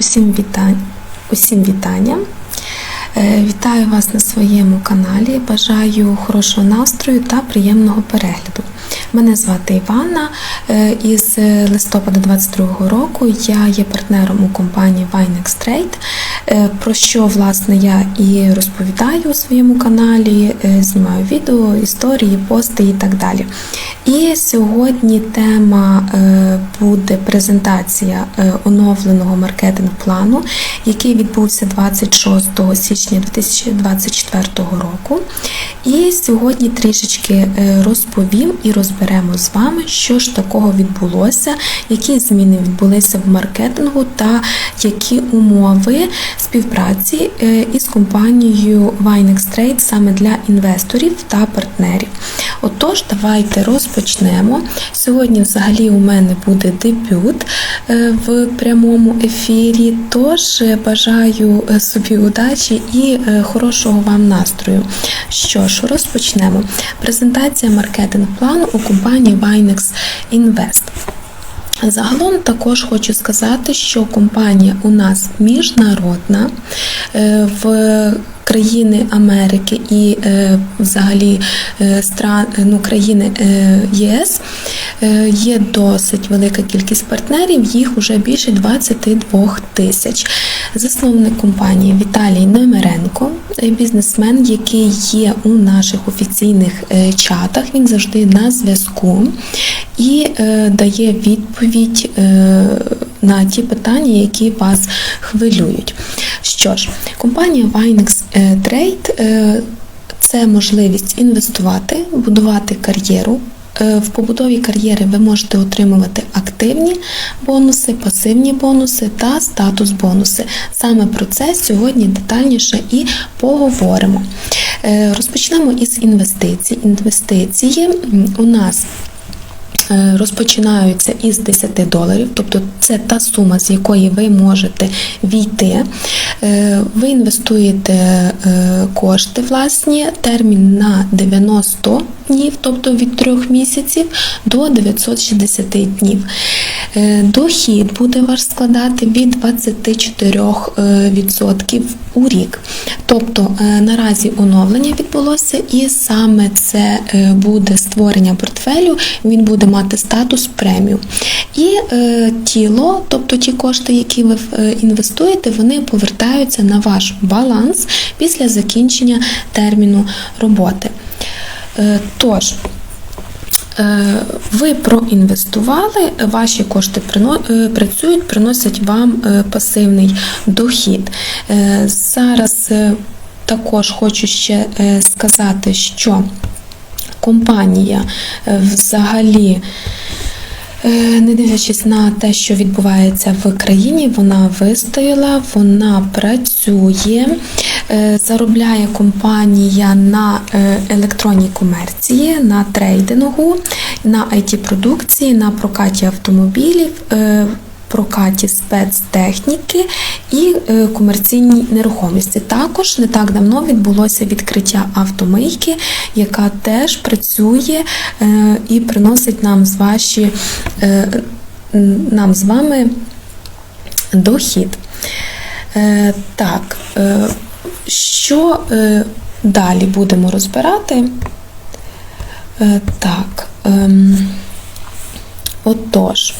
Усім вітання. Усім вітання. Е, Вітаю вас на своєму каналі. Бажаю хорошого настрою та приємного перегляду. Мене звати Іванна. Е, Із листопада 2022 року я є партнером у компанії Vinex Trade, е, про що власне я і розповідаю у своєму каналі, знімаю відео, історії, пости і так далі. І сьогодні тема буде презентація оновленого маркетинг-плану, який відбувся 26 січня 2024 року. І сьогодні трішечки е, розповім і розберемо з вами, що ж такого відбулося, які зміни відбулися в маркетингу та які умови співпраці е, із компанією Vinex Trade саме для інвесторів та партнерів. Отож, давайте розпочнемо. Сьогодні, взагалі, у мене буде дебют е, в прямому ефірі. Тож е, бажаю е, собі удачі і хорошого вам настрою. Що ж, розпочнемо. Презентація маркетинг-плану у компанії Vinex Invest. Загалом також хочу сказати, що компанія у нас міжнародна е, в країни Америки і е, взагалі е, ну, країни ЄС є досить велика кількість партнерів, їх вже більше 22 тисяч. Засновник компанії Віталій Немеренко, е, бізнесмен, який є у наших офіційних е, чатах. Він завжди на зв'язку і е, дає відповідь е, на ті питання, які вас хвилюють. Що ж, компанія Vinex Trade це можливість інвестувати, будувати кар'єру. Е, В побудові кар'єри ви можете отримувати активні бонуси, пасивні бонуси та статус бонуси. Саме про це сьогодні детальніше і поговоримо. Е, Розпочнемо із інвестицій. Інвестиції у нас розпочинаються із 10 доларів, тобто це та сума, з якої ви можете війти. Е, Ви інвестуєте е, кошти власні, термін на 90 днів, тобто від 3 місяців до 960 днів. Е, Дохід буде ваш складати від 24% у рік. Тобто е, наразі оновлення відбулося, і саме це е, буде створення портфелю, він буде мати статус преміум. І е, тіло, тобто ті кошти, які ви е, інвестуєте, вони повертаються на ваш баланс після закінчення терміну роботи. Е, Тож, е, ви проінвестували, ваші кошти е, працюють, приносять вам пасивний дохід. Зараз також хочу ще сказати, що компанія е, взагалі. Е, Не дивлячись на те, що відбувається в країні, вона вистояла, вона працює, Е, заробляє компанія на електронній комерції, на трейдингу, на IT-продукції, на прокаті автомобілів. Прокаті спецтехніки і е, комерційній нерухомості. Також не так давно відбулося відкриття автомийки, яка теж працює е, і приносить нам з ваші е, нам з вами дохід. Так, що далі будемо розбирати? Так. ем, Отож.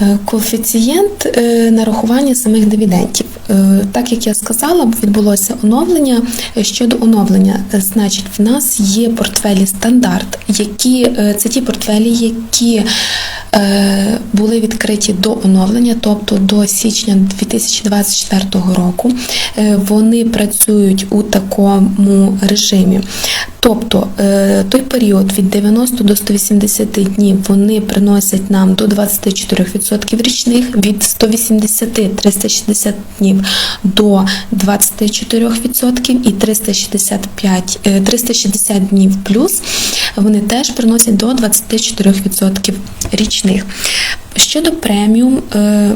Е, Коефіцієнт е, нарахування самих дивідендів. Е, Так як я сказала, відбулося оновлення. Е, Щодо оновлення, е, значить, в нас є портфелі стандарт, які це ті портфелі, які були відкриті до оновлення, тобто до січня 2024 року. Вони працюють у такому режимі. Тобто той період від 90 до 180 днів вони приносять нам до 24% річних, від 180 360 днів до 24% і 365, е, 360 днів плюс вони теж приносять до 24% річних. Щодо преміум, е,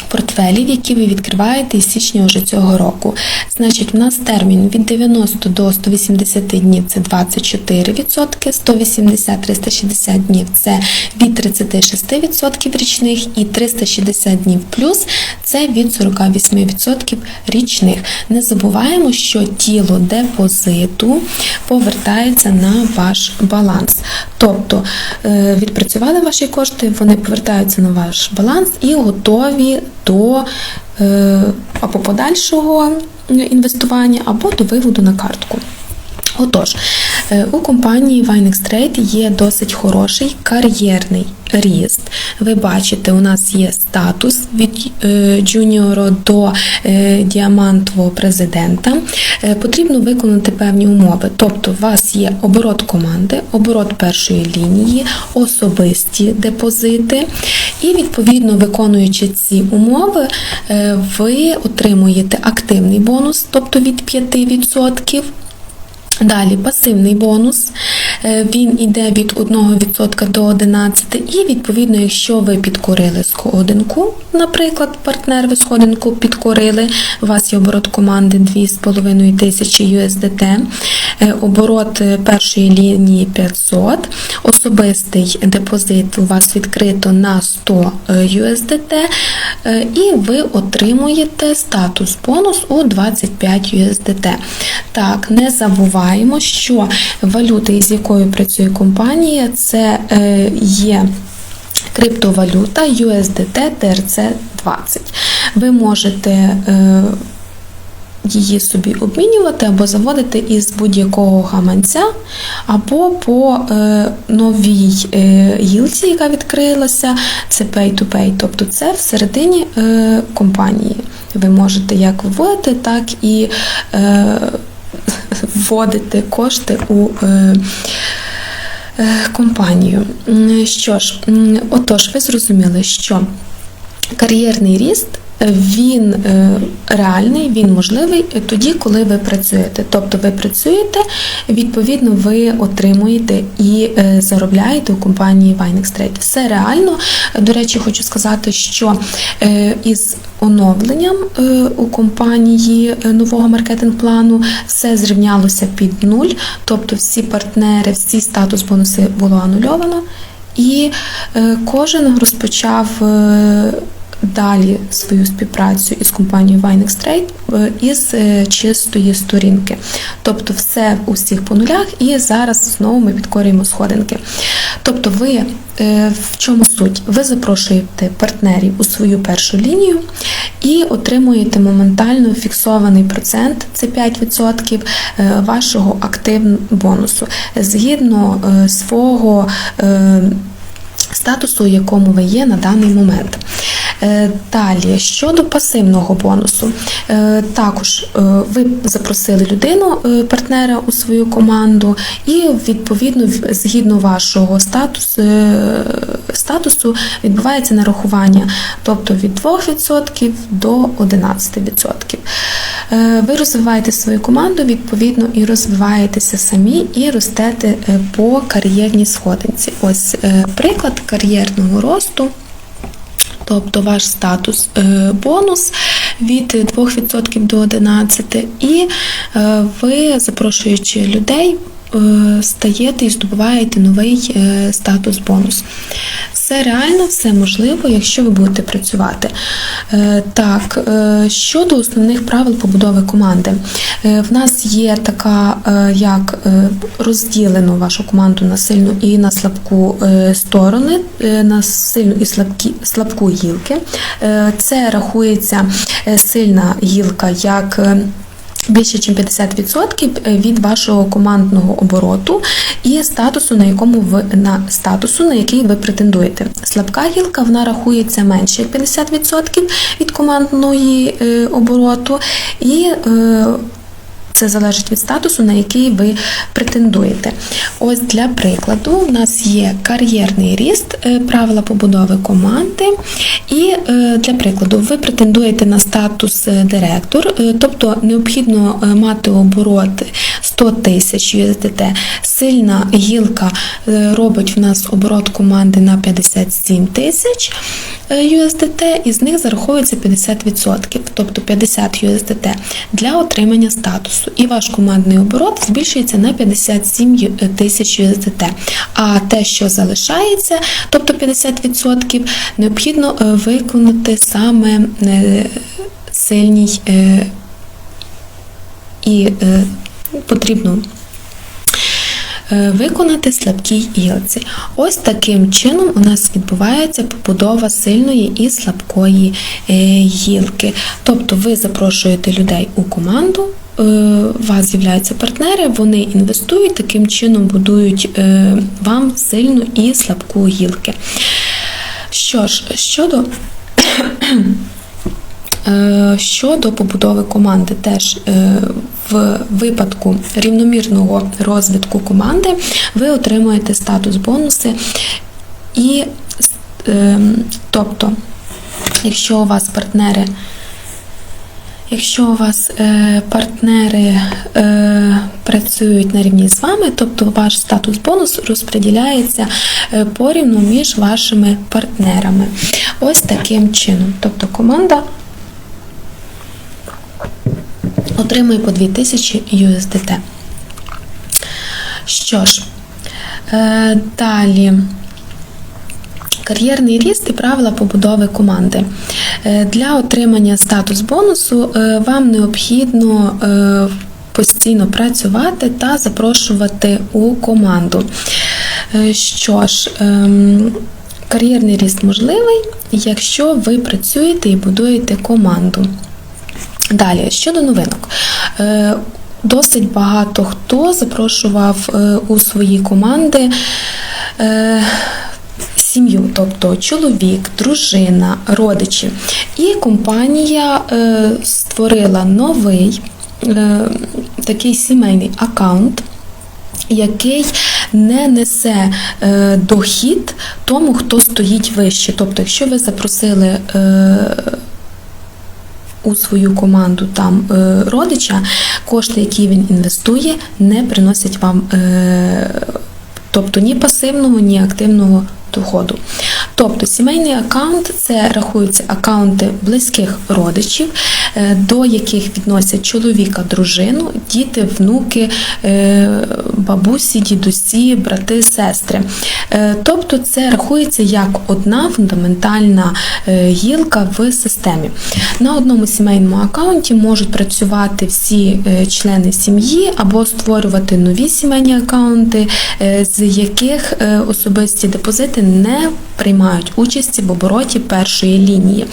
портфелів, які ви відкриваєте із січня вже цього року. Значить, у нас термін від 90 до 180 днів це 24%, 180-360 днів це від 36% річних і 360 днів плюс це від 48% річних. Не забуваємо, що тіло депозиту повертається на ваш баланс. Тобто е, відпрацювали ваші кошти, вони повертаються на ваш баланс і готові до е, або подальшого інвестування, або до виводу на картку. Отож, е, у компанії Vinex Trade є досить хороший кар'єрний ріст. Ви бачите, у нас є статус від е, джуніора до е, діамантового президента. Потрібно виконати певні умови. Тобто, у вас є оборот команди, оборот першої лінії, особисті депозити, і відповідно виконуючи ці умови, ви отримуєте активний бонус, тобто від 5%. Далі пасивний бонус. Е, Він йде від 1% до 11%. І відповідно, якщо ви підкорили сходинку, наприклад, партнер ви сходинку підкорили, у вас є оборот команди 2,5 тисячі USDT, е, оборот е, першої лінії 500, особистий депозит у вас відкрито на 100 USDT, і ви отримуєте статус бонус у 25 USDT. Так, не забуваємо, що валюта, із якою працює компанія, це е, є криптовалюта USDT TRC20. Ви можете е, її собі обмінювати або заводити із будь-якого гаманця, або по е, новій е, гілці, яка відкрилася, це Pay-to-Pay, тобто це всередині е, компанії. Ви можете як вводити, так і е, вводити кошти у е, е, компанію. Що ж, отож, ви зрозуміли, що кар'єрний ріст. Він е, реальний, він можливий тоді, коли ви працюєте. Тобто ви працюєте, відповідно, ви отримуєте і е, заробляєте у компанії Vinex Trade. Все реально. До речі, хочу сказати, що е, із оновленням у компанії нового маркетинг-плану все зрівнялося під нуль, тобто всі партнери, всі статус бонуси було анульовано, і кожен розпочав. Далі свою співпрацю із компанією Vinex Trade е, із е, чистої сторінки. Тобто все у всіх по нулях, і зараз знову ми підкорюємо сходинки. Тобто, ви е, в чому суть? Ви запрошуєте партнерів у свою першу лінію і отримуєте моментально фіксований процент, це 5% е, вашого активного бонусу згідно свого. Статусу, у якому ви є на даний момент. Е, Далі, щодо пасивного бонусу, е, також е, ви запросили людину, партнера у свою команду, і відповідно згідно вашого статусу, статусу відбувається нарахування, тобто від 2% до 11%. Е, Ви розвиваєте свою команду, відповідно, і розвиваєтеся самі, і ростете е, по кар'єрній сходинці. Ось е, приклад кар'єрного росту. Тобто ваш статус бонус від 2% до 11%, і ви, запрошуючи людей, стаєте і здобуваєте новий е, статус бонус. Все реально, все можливо, якщо ви будете працювати. Е, Так, е, щодо основних правил побудови команди, Е, в нас є така, е, як е, розділено вашу команду на сильну і на слабку е, сторони, е, на сильну і слабкі, слабку гілки. Е, Це рахується е, сильна гілка як. Е, Більше ніж 50% від вашого командного обороту і статусу, на якому ви на статусу, на який ви претендуєте. Слабка гілка вона рахується менше як 50% від командної е, обороту, і е, це залежить від статусу, на який ви претендуєте. Ось для прикладу, у нас є кар'єрний ріст, е, правила побудови команди. І е, для прикладу, ви претендуєте на статус е, директор, тобто необхідно мати оборот 100 тисяч USDT. Сильна гілка робить в нас оборот команди на 57 тисяч USDT, і з них зараховується 50%, тобто 50 USDT для отримання статусу. І ваш командний оборот збільшується на 57 тисяч USDT. А те, що залишається, тобто 50%, необхідно е, виконати саме е, сильній е, і е, потрібно е, виконати слабкій гілці. Ось таким чином у нас відбувається побудова сильної і слабкої е, гілки. Тобто ви запрошуєте людей у команду. Е, У вас з'являються партнери, вони інвестують, таким чином будують е, вам сильну і слабку гілки. Що ж, щодо Е, Щодо побудови команди, теж в випадку рівномірного розвитку команди ви отримуєте статус бонуси і тобто, якщо у вас партнери Якщо у вас е, партнери е, працюють на рівні з вами, тобто ваш статус бонус розподіляється е, порівну між вашими партнерами. Ось таким чином. Тобто команда отримує по 2000 USDT. Що ж, далі. Кар'єрний ріст і правила побудови команди. Е, Для отримання статус бонусу е, вам необхідно е, постійно працювати та запрошувати у команду. Що ж, ем, кар'єрний ріст можливий, якщо ви працюєте і будуєте команду. Далі, щодо новинок. Досить багато хто запрошував у свої команди сім'ю, тобто чоловік, дружина, родичі. І компанія е, створила новий е, такий сімейний аккаунт. Який не несе е, дохід тому, хто стоїть вище. Тобто, якщо ви запросили е, у свою команду там е, родича, кошти, які він інвестує, не приносять вам е, тобто ні пасивного, ні активного доходу. Тобто сімейний аккаунт це рахуються аккаунти близьких родичів, е, до яких відносять чоловіка, дружину, діти, внуки, е, бабусі, дідусі, брати, сестри. Е, Тобто це рахується як одна фундаментальна гілка в системі. На одному сімейному аккаунті можуть працювати всі члени сім'ї або створювати нові сімейні аккаунти, з яких особисті депозити не приймають участі в обороті першої лінії,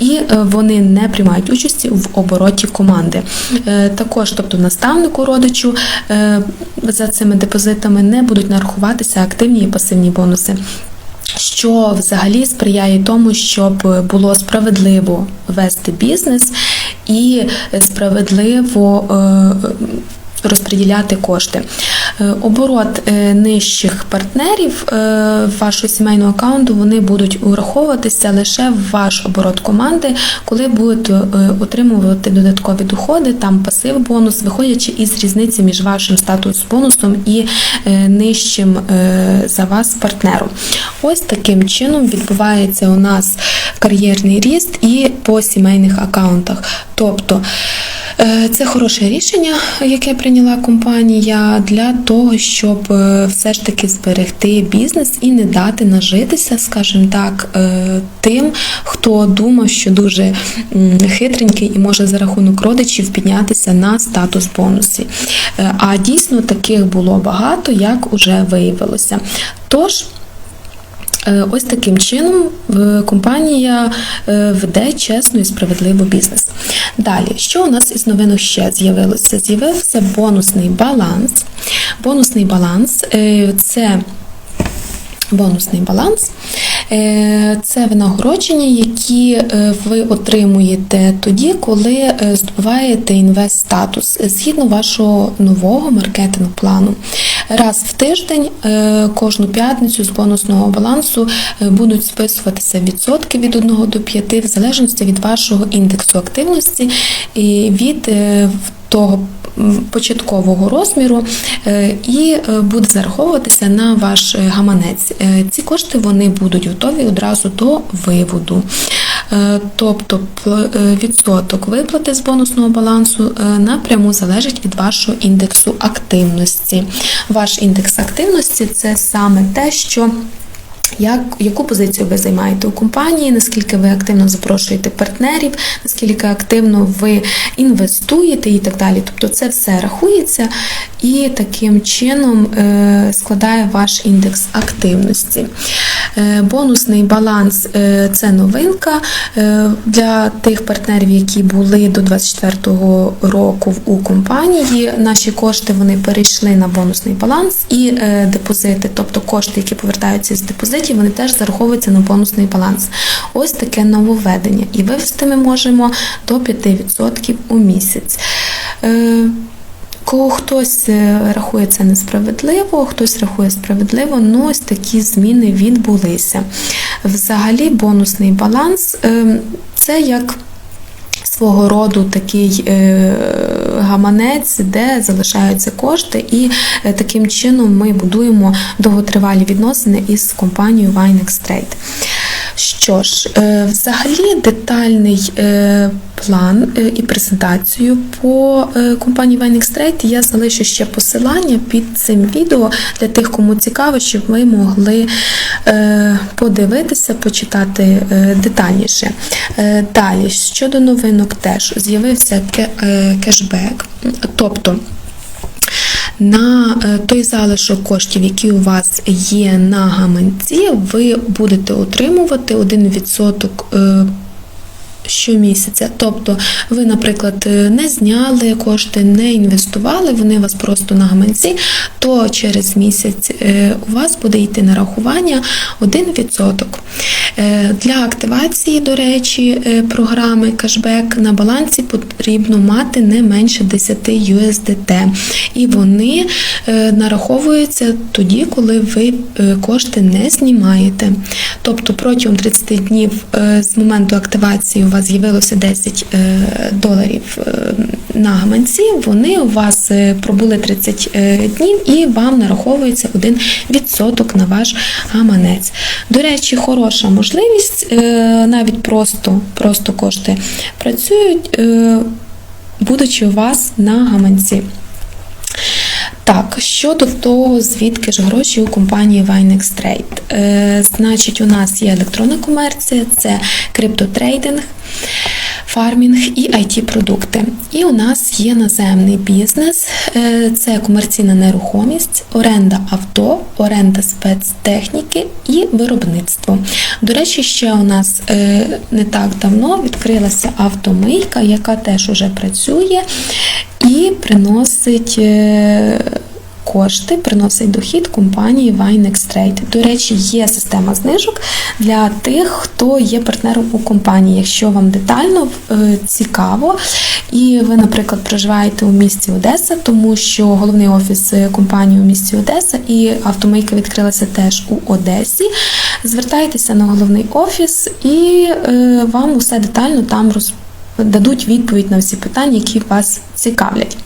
і е, вони не приймають участі в обороті команди. Е, Також, тобто наставнику родичу е, за цими депозитами не будуть нарахуватися активні і пасивні бонуси. Що взагалі сприяє тому, щоб було справедливо вести бізнес і справедливо розподіляти кошти. Е, Оборот е, нижчих партнерів е, вашого сімейного аккаунту вони будуть ураховуватися лише в ваш оборот команди, коли будете отримувати додаткові доходи, там пасив бонус, виходячи із різниці між вашим статус бонусом і нижчим за вас партнером. Ось таким чином відбувається у нас кар'єрний ріст і по сімейних аккаунтах. Тобто Це хороше рішення, яке прийняла компанія для того, щоб е, все ж таки зберегти бізнес і не дати нажитися, скажімо так, е, тим, хто думав, що дуже хитренький і може за рахунок родичів піднятися на статус бонусів. Е, А дійсно таких було багато, як уже виявилося. Тож. Е, Ось таким чином компанія е, веде чесно і справедливо бізнес. Далі, що у нас із новинок ще з'явилося? З'явився бонусний баланс. Бонусний баланс е, це бонусний баланс. Е, Це винагородження, які е, ви отримуєте тоді, коли е, здобуваєте інвест-статус згідно вашого нового маркетинг плану. Раз в тиждень, кожну п'ятницю з бонусного балансу будуть списуватися відсотки від 1 до 5, в залежності від вашого індексу активності і від того початкового розміру е, і е, буде зараховуватися на ваш е, гаманець. Ці кошти вони будуть готові одразу до виводу. Тобто відсоток виплати з бонусного балансу напряму залежить від вашого індексу активності. Ваш індекс активності це саме те, що як, яку позицію ви займаєте у компанії, наскільки ви активно запрошуєте партнерів, наскільки активно ви інвестуєте і так далі. Тобто це все рахується і таким чином е, складає ваш індекс активності. Е, Бонусний баланс е, це новинка для тих партнерів, які були до 24-го року у компанії. Наші кошти вони перейшли на бонусний баланс і депозити, тобто кошти, які повертаються з депозитів, вони теж зараховуються на бонусний баланс. Ось таке нововведення. І вивести ми можемо до 5% у місяць. Е, Кого хтось е, рахує це несправедливо, хтось рахує справедливо, ну ось такі зміни відбулися. Взагалі, бонусний баланс е, це як свого роду такий е, гаманець, де залишаються кошти, і е, таким чином ми будуємо довготривалі відносини із компанією Vinex Trade. Що ж, е, взагалі детальний е, план е, і презентацію по компанії Vinex Trade я залишу ще посилання під цим відео для тих, кому цікаво, щоб ви могли подивитися, почитати детальніше. Далі, щодо новинок, теж з'явився кешбек, тобто. На е, той залишок коштів, які у вас є на гаманці, ви будете отримувати 1% е, щомісяця. Тобто ви, наприклад, е, не зняли кошти, не інвестували, вони у вас просто на гаманці, то через місяць е, у вас буде йти нарахування 1%. Е, Для активації, до речі, програми кешбек на балансі потрібно мати не менше 10 USDT. І вони нараховуються тоді, коли ви кошти не знімаєте. Тобто протягом 30 днів з моменту активації у вас з'явилося 10 е, доларів е, на гаманці, вони у вас е, пробули 30 е, днів і вам нараховується 1% на ваш гаманець. До речі, хороша можливість, навіть просто, просто кошти працюють, будучи у вас на гаманці. Так, щодо того, звідки ж гроші у компанії Vinex Trade. Е, значить, у нас є електронна комерція, це криптотрейдинг, фармінг і it продукти І у нас є наземний бізнес, е, це комерційна нерухомість, оренда авто, оренда спецтехніки і виробництво. До речі, ще у нас е, не так давно відкрилася автомийка, яка теж уже працює і приносить. е, Кошти приносить дохід компанії Vinex Trade. До речі, є система знижок для тих, хто є партнером у компанії. Якщо вам детально е, цікаво, і ви, наприклад, проживаєте у місті Одеса, тому що головний офіс е, компанії у місті Одеса і автомийка відкрилася теж у Одесі. Звертайтеся на головний офіс і вам усе детально там роз... дадуть відповідь на всі питання, які вас цікавлять.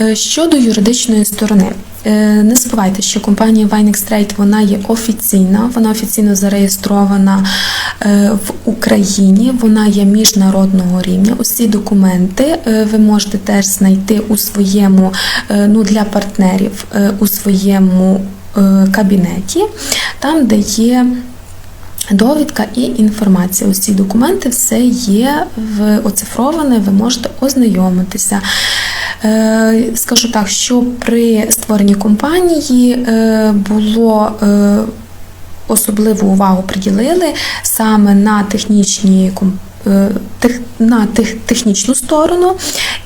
Е, Щодо юридичної сторони, е, не забувайте, що компанія Vinex Trade вона є офіційна, вона офіційно зареєстрована е, в Україні, вона є міжнародного рівня. Усі документи ви можете теж знайти у своєму ну, для партнерів у своєму кабінеті, там, де є. Довідка і інформація. Усі документи все є в оцифроване, ви можете ознайомитися. Е, Скажу так, що при створенні компанії е, було е, особливу увагу приділили саме на технічні ком- е, на тех- технічну сторону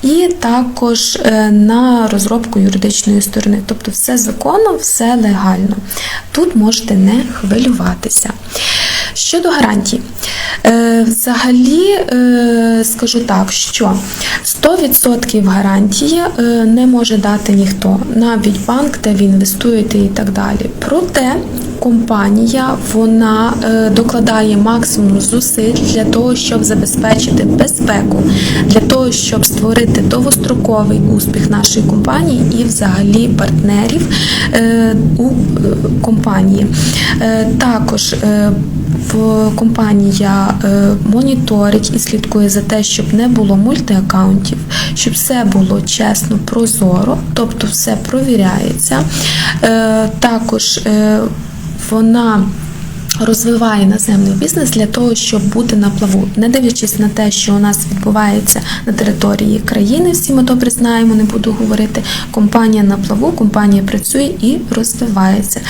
і також на розробку юридичної сторони. Тобто все законно, все легально. Тут можете не хвилюватися. Щодо гарантій, Е, взагалі е, скажу так, що 100% гарантії е, не може дати ніхто, навіть банк, де ви інвестуєте і так далі. Проте компанія вона е, докладає максимум зусиль для того, щоб забезпечити безпеку, для того, щоб створити довгостроковий успіх нашої компанії і взагалі партнерів е, у е, компанії. Також компанія моніторить і слідкує за те, щоб не було мультиаккаунтів, щоб все було чесно, прозоро, тобто все провіряється. Також вона розвиває наземний бізнес для того, щоб бути на плаву, не дивлячись на те, що у нас відбувається на території країни, всі ми добре знаємо, не буду говорити. Компанія на плаву, компанія працює і розвивається.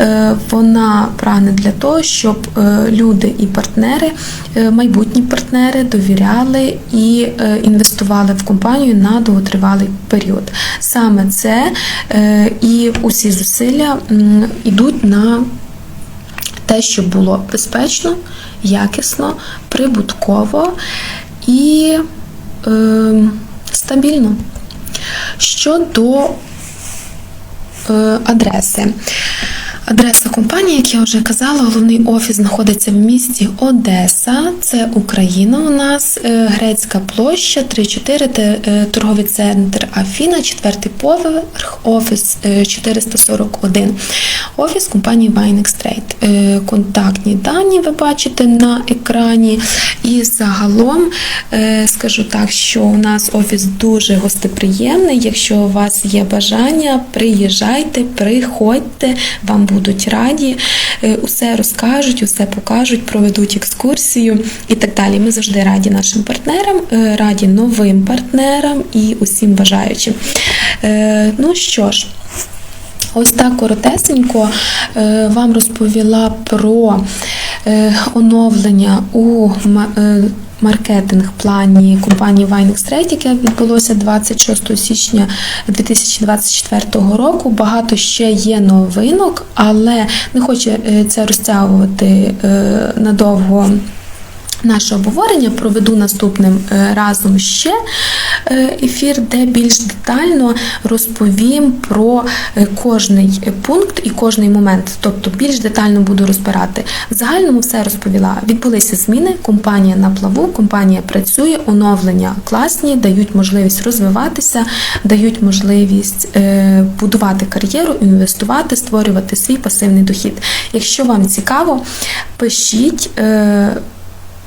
Е, Вона прагне для того, щоб е, люди і партнери, е, майбутні партнери довіряли і інвестували в компанію на довготривалий період. Саме це і усі зусилля йдуть на те, щоб було безпечно, якісно, прибутково і е, стабільно. Щодо е, адреси. Адреса компанії, як я вже казала, головний офіс знаходиться в місті Одеса, це Україна. У нас е, грецька площа 3-4, е, торговий центр Афіна, четвертий поверх, офіс е, 441. Офіс компанії Vinex Trade. Е, Контактні дані ви бачите на екрані. І загалом е, скажу так, що у нас офіс дуже гостеприємний. Якщо у вас є бажання, приїжджайте, приходьте, вам будуть раді, е, усе розкажуть, усе покажуть, проведуть екскурсію і так далі. Ми завжди раді нашим партнерам, е, раді новим партнерам і усім бажаючим. Е, Ну що ж. Ось так коротесенько е, вам розповіла про е, оновлення у е, маркетинг-плані компанії Vinex Trade, яке відбулося 26 січня 2024 року. Багато ще є новинок, але не хочу це розтягувати надовго. Наше обговорення проведу наступним е, разом ще е, ефір, де більш детально розповім про е, кожний пункт і кожний момент. Тобто більш детально буду розбирати. В загальному все розповіла. Відбулися зміни. Компанія на плаву, компанія працює, оновлення класні, дають можливість розвиватися, дають можливість будувати кар'єру, інвестувати, створювати свій пасивний дохід. Якщо вам цікаво, пишіть.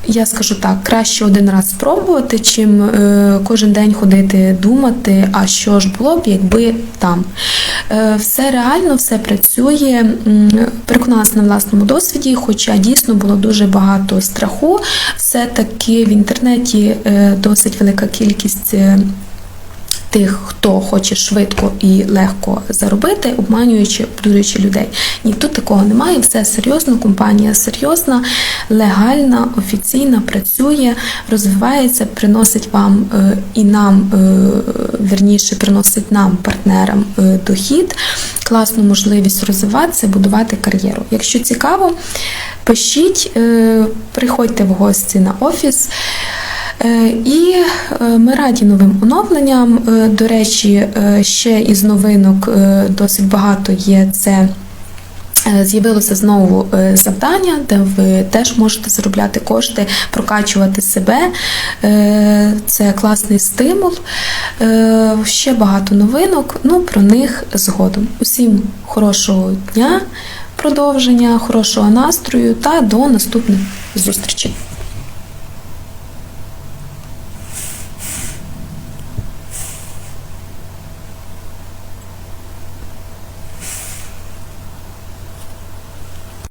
Я скажу так, краще один раз спробувати, чим е, кожен день ходити, думати, а що ж було б, якби там. Е, все реально, все працює. Переконалася на власному досвіді, хоча дійсно було дуже багато страху. Все-таки в інтернеті е, досить велика кількість. Тих, хто хоче швидко і легко заробити, обманюючи, обдурюючи людей. Ні, тут такого немає. Все серйозно. Компанія серйозна, легальна, офіційна, працює, розвивається, приносить вам е, і нам, е, вірніше, приносить нам, партнерам, е, дохід, класну можливість розвиватися, будувати кар'єру. Якщо цікаво, пишіть, приходьте в гості на офіс. Е, І е, ми раді новим оновленням. Е, До речі, ще із новинок досить багато є це. З'явилося знову завдання, де ви теж можете заробляти кошти, прокачувати себе. Це класний стимул. Ще багато новинок. Ну про них згодом. Усім хорошого дня, продовження, хорошого настрою та до наступних зустрічей.